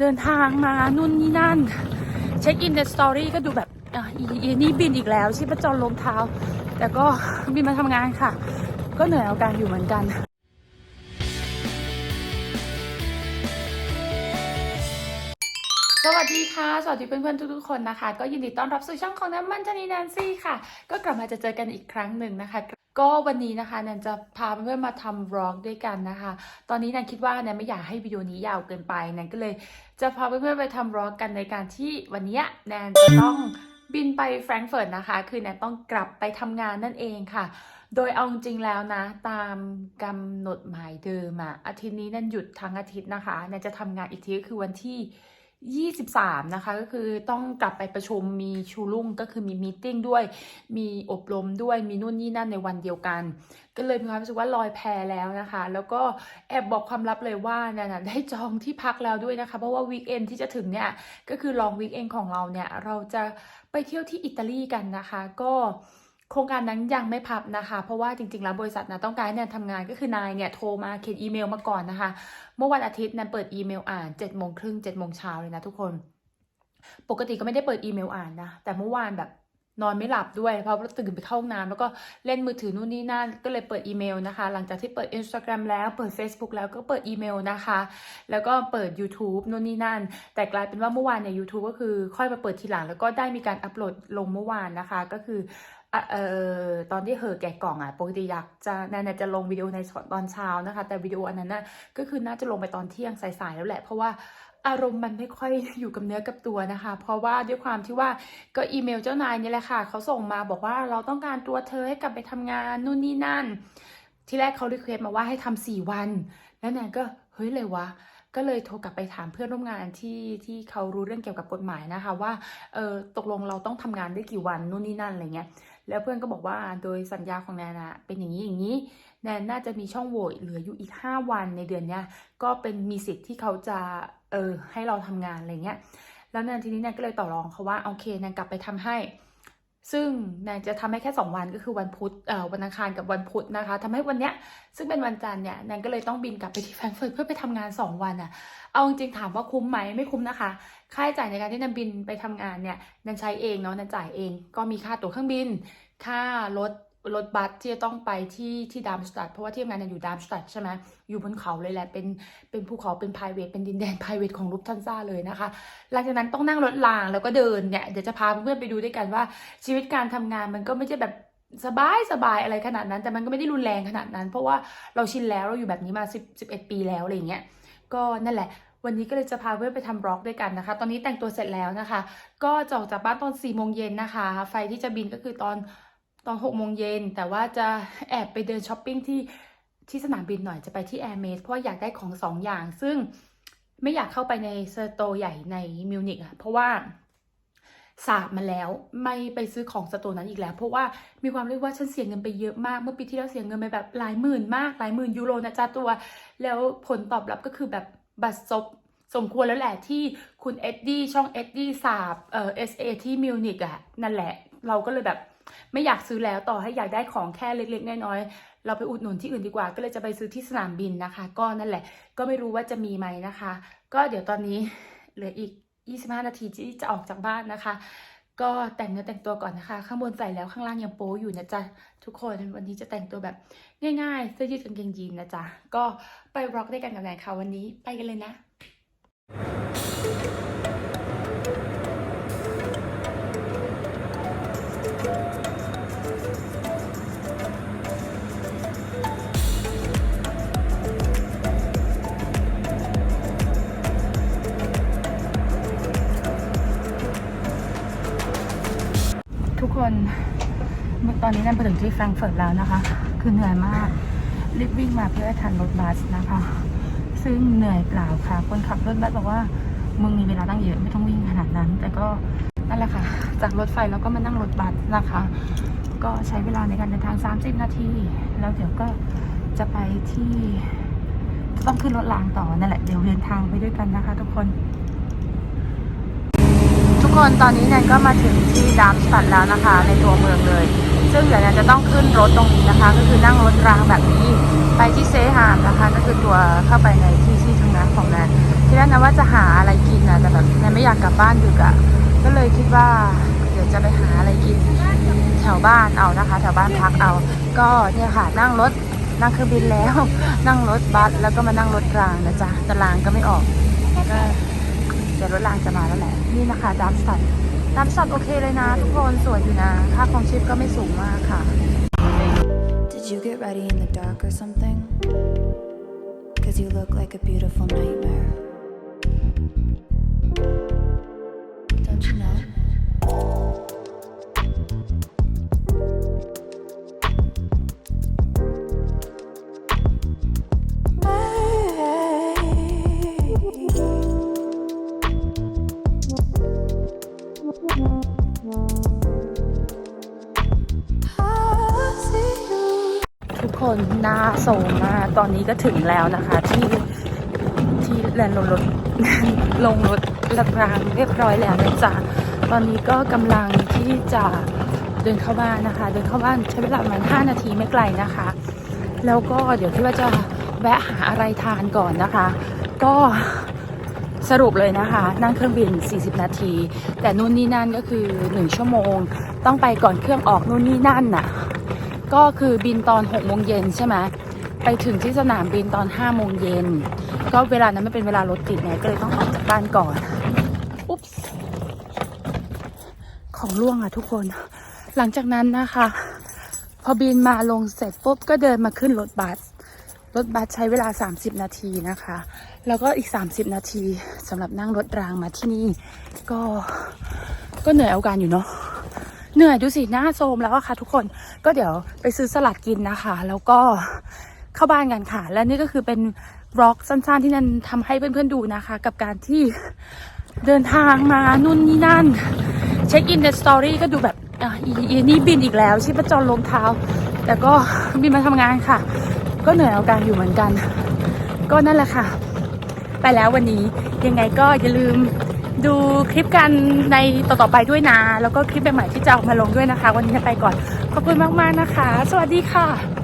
เดินทางมานู่นนี่นั่น เช็คอินในสตอรี่ก็ดูแบบอะอีอีนี่บินอีกแล้วชีพจรลมเท้า แต่ก็บินมาทำงานค่ะ ก็เหนื่อยเอาการอยู่เหมือนกันสวัสดีค่ะ สวัสดีเพื่อนๆทุกๆคนนะคะ ก็ยินดีต้อนรับสู่ช่องของน้ำมันชนีแนนซี่ค่ะ ก็กลับมาจะเจอกันอีกครั้งหนึ่งนะคะ ก็วันนี้นะคะแนนจะพาเพื่อนมาทำวล็อกด้วยกันนะคะ ตอนนี้แนนคิดว่าแนนไม่อยากให้วิดีโอนี้ยาวเกินไปแนนก็เลยจะพาเพื่อนๆไปทำวล็อกกันในการที่วันนี้แนนจะต้องบินไปแฟรงก์เฟิร์ตนะคะ คือแนนต้องกลับไปทำงานนั่นเองค่ะ โดยเอาจริงแล้วนะ ตามกำหนดหมายเดิมอะอาทิตย์นี้แนนหยุดทั้งอาทิตย์นะคะแนนจะทำงานอีกทีก็คือวันที่ 23 นะคะ ก็คือต้องกลับไปประชุมมีชูรุ่งก็คือมีมีติ้งด้วย มีอบรมด้วยมีนู่นนี่นั่นในวันเดียวกัน ก็เลยมีความรู้สึกว่าลอยแพแล้วนะคะ แล้วก็แอบบอกความลับเลยว่าแนนนะได้จองที่พักแล้วด้วยนะคะ เพราะว่าวีคเอนที่จะถึงเนี่ยก็คือลองวีคเอนของเราเนี่ยเราจะไปเที่ยวที่อิตาลีกันนะคะ ก็ โครงการนั้นยังไม่พับนะคะ เพราะว่าจริงๆแล้วบริษัทนะต้องการให้แนนทำงานก็คือนายเนี่ยโทรมาเขียนอีเมลมาก่อนนะคะ เมื่อวันอาทิตย์แนนเปิดอีเมลอ่าน7จ็ดโมงครึ่งเจ็ดโมงเช้าเลยนะทุกคน ปกติก็ไม่ได้เปิดอีเมลอ่านนะ แต่เมื่อวานแบบนอนไม่หลับด้วยเพราะว่าตื่นไปเข้าห้องน้ำแล้วก็เล่นมือถือนู่นนี่นั่นก็เลยเปิดอีเมลนะคะ หลังจากที่เปิด Instagram แล้วเปิด Facebook แล้วก็เปิดอีเมลนะคะ แล้วก็เปิด YouTube นู่นนี่นั่น แต่กลายเป็นว่าเมื่อวานเนี่ย YouTube ก็คือค่อยมาเปิดทีหลัง แล้วก็ได้มีการอัปโหลดลงเมื่อวานนะคะ ก็คือ เอ่อตอนที่เหอแกะกล่องอะปกติอยากจะแนนจะลงวิดีโอในตอนเช้านะคะ แต่วิดีโออันนั้นน่ะก็คือน่าจะลงไปตอนเที่ยงสายๆแล้วแหละ เพราะว่าอารมณ์มันไม่ค่อยอยู่กับเนื้อกับตัวนะคะ เพราะว่าด้วยความที่ว่าก็อีเมลเจ้านายนี่แหละค่ะเขาส่งมาบอกว่าเราต้องการตัวเธอให้กลับไปทำงานนู่นนี่นั่น ที่แรกเขารีเควสมาว่าให้ทำสี่วัน แล้วแนนก็เฮ้ยเลยวะก็เลยโทรกลับไปถามเพื่อนร่วมงานที่ที่เขารู้เรื่องเกี่ยวกับกฎหมายนะคะ ว่าเออตกลงเราต้องทำงานได้กี่วันนู่นนี่นั่นอะไรเงี้ย แล้วเพื่อนก็บอกว่าโดยสัญญาของแนนอะเป็นอย่างนี้อย่างนี้ แนนน่าจะมีช่องโหว่เหลืออยู่อีก 5 วันในเดือนเนี้ยก็เป็นมีสิทธิ์ที่เขาจะเออให้เราทำงานอะไรเงี้ยแล้วแนนทีนี้แนนก็เลยต่อรองเขาว่าโอเคแนนกลับไปทำให้ ซึ่งแนนจะทำให้แค่ 2 วันก็คือวันพุธเอ่อวันอังคารกับวันพุธนะคะทำให้วันเนี้ยซึ่งเป็นวันจันทร์เนี่ยแนนก็เลยต้องบินกลับไปที่แฟรงก์เฟิร์ตเพื่อไปทำงาน 2 วันอะเอาจริงถามว่าคุ้มไหมไม่คุ้มนะคะ ค่าใช้จ่ายในการที่แนนบินไปทำงานเนี่ยแนนใช้เองเนาะแนนจ่ายเองก็มีค่าตั๋วเครื่องบิน ค่ารถ รถบัสที่จะต้องไปที่ที่ดามสตัดเพราะว่าที่ทำงานเนี่ยอยู่ดามสตัดใช่ไหมอยู่บนเขาเลยแหละเป็นเป็นภูเขาเป็น p r i v a t เป็นดินแดน p r i v a t ของลุฟทันซ่าเลยนะคะ หลังจากนั้นต้องนั่งรถรางแล้วก็เดินเนี่ยเดี๋ยวจะพาเพื่อนไปดูด้วยกันว่า ชีวิตการทำงานมันก็ไม่ใช่แบบสบายสบายอะไรขนาดนั้น แต่มันก็ไม่ได้รุนแรงขนาดนั้น เพราะว่าเราชินแล้วเราอยู่แบบนี้มา10 11 ปีแล้วอะไรอย่างเงี้ยก็นั่นแหละวันนี้ก็เลยจะพาเพื่อนไปทำบล็อกด้วยกันนะคะ ตอนนี้แต่งตัวเสร็จแล้วนะคะ ก็จะออกจากบ้านตอน4โมงเย็นนะคะ ไฟที่จะบินก็คือตอน ตอน6โมงเย็นแต่ว่าจะแอบไปเดินช้อปปิ้งที่ที่สนามบินหน่อยจะไปที่ Air m a z เพราะว่าอยากได้ของสองอย่าง ซึ่งไม่อยากเข้าไปในสโตร์ใหญ่ในมิวนิกอะเพราะว่าสาบมาแล้วไม่ไปซื้อของสโตร์นั้นอีกแล้ว เพราะว่ามีความเรียกว่าฉันเสียเงินไปเยอะมาก เมื่อปีที่แล้วเสียเงินไปแบบหลายหมื่นมากหลายหมื่นยูโรนะจ๊ะตัว แล้วผลตอบรับก็คือแบบบัตรซบสมควรแล้วแหละที่คุณเอ็ดดี้ช่องเอ็ดดี้สาบเอ่อ SA ที่มิวนิกอะนั่นแหละ เราก็เลยแบบ ไม่อยากซื้อแล้วต่อให้อยากได้ของแค่เล็ก ๆ น้อยๆเราไปอุดหนุนที่อื่นดีกว่า ก็เลยจะไปซื้อที่สนามบินนะคะ ก็นั่นแหละ ก็ไม่รู้ว่าจะมีไหมนะคะ ก็เดี๋ยวตอนนี้เหลืออีก 25 นาทีที่จะออกจากบ้านนะคะ ก็แต่งเนื้อแต่งตัวก่อนนะคะ ข้างบนใส่แล้วข้างล่างยังโป๊อยู่นะจ๊ะทุกคนวันนี้จะแต่งตัวแบบง่ายๆเสื้อยืดกางเกงยีนนะจ๊ะก็ไปบล็อกด้วยกันกับแนนค่ะวันนี้ไปกันเลยนะ คนตอนนี้นั่นไปถึงที่แฟรงก์เฟิร์ตแล้วนะคะ คือเหนื่อยมาก รีบวิ่งมาเพื่อทันรถบัสนะคะ ซึ่งเหนื่อยเปล่าค่ะ คนขับรถบัสบอกว่า มึงมีเวลาตั้งเยอะไม่ต้องวิ่งขนาดนั้น แต่ก็นั่นแหละค่ะ จากรถไฟแล้วก็มานั่งรถบัสนะคะ ก็ใช้เวลาในการเดินทาง 30 นาที แล้วเดี๋ยวก็จะไปที่ ต้องขึ้นรถรางต่อนั่นแหละ เดี๋ยวเดินทางไปด้วยกันนะคะ ทุกคน กคนตอนนี้แนนก็มาถึงที่ดามสตัดแล้วนะคะ ในตัวเมืองเลย ซึ่งเดี๋ยวแนนจะต้องขึ้นรถตรงนี้นะคะ ก็คือนั่งรถรางแบบนี้ไปที่เซฮามนะคะ ก็คือตัวเข้าไปในที่ที่ทำงานของแนนที่แรกนะว่าจะหาอะไรกินนะแต่แบบแนนไม่อยากกลับบ้านดึกอะ่ะก็เลยคิดว่าเดี๋ยวจะไปหาอะไรกินแถวบ้านเอานะคะ แถวบ้านพักเอา ก็เนี่ยค่ะนั่งรถนั่งเครื่องบินแล้ว นั่งรถบัสแล้วก็มานั่งรถรางนะจ๊ะแต่รางก็ไม่ออกก็ ดี๋ยวรถรางจะมาแล้วแหละ นี่นะคะดับสันดับสันโอเคเลยนะ ทุกคนสวยอยู่นะ ค่าของชีพก็ไม่สูงมากค่ะ Did you get ready in the dark or something? Cause you look like a beautiful nightmare. คนน่าโสมมากตอนนี้ก็ถึงแล้วนะคะที่ที่แลนด์ลงรถลงรถรับรางเรียบร้อยแล้วนะจ๊ะตอนนี้ก็กำลังที่จะเดินเข้าบ้านนะคะ เดินเข้าบ้านใช้เวลาประมาณ5นาทีไม่ไกลนะคะ แล้วก็เดี๋ยวคิดว่าจะแวะหาอะไรทานก่อนนะคะ ก็สรุปเลยนะคะ นั่งเครื่องบิน 40 นาที แต่นู่นนี่นั่นก็คือ 1 ชั่วโมง ต้องไปก่อนเครื่องออกนู่นนี่นั่นน่ะ ก็คือบินตอน6โมงเย็นใช่ไหมไปถึงที่สนามบินตอน5โมงเย็นก็เวลานั้นไม่เป็นเวลารถติดไงก็เลยต้องออกจากบ้านก่อนอุ๊บของล่วงอะทุกคน หลังจากนั้นนะคะ พอบินมาลงเสร็จปุ๊บก็เดินมาขึ้นรถบัสรถบัสใช้เวลา 30 นาทีนะคะ แล้วก็อีก 30 นาทีสำหรับนั่งรถรางมาที่นี่ ก็ก็เหนื่อยเอาการอยู่เนาะ เหนื่อยดูสิหน้าโซมแล้วค่ะ ทุกคนก็เดี๋ยวไปซื้อสลัดกินนะคะ แล้วก็เข้าบ้านกันค่ะ และนี่ก็คือเป็นบล็อกสั้นๆที่นันทำให้เพื่อนๆดูนะคะ กับการที่เดินทางมานู่นนี่นั่น เช็คอินในสตอรี่ก็ดูแบบอะอีนี่บินอีกแล้วชีพจรลงเท้า แต่ก็บินมาทำงานค่ะ ก็เหนื่อยเอาการอยู่เหมือนกัน ก็นั่นแหละค่ะ ไปแล้ววันนี้ยังไงก็อย่าลืมดู คลิปกันในต่อๆไปด้วยนะ แล้วก็คลิปใหม่ๆที่จะออกมาลงด้วยนะคะ วันนี้ไปก่อน ขอบคุณมากๆนะคะ สวัสดีค่ะ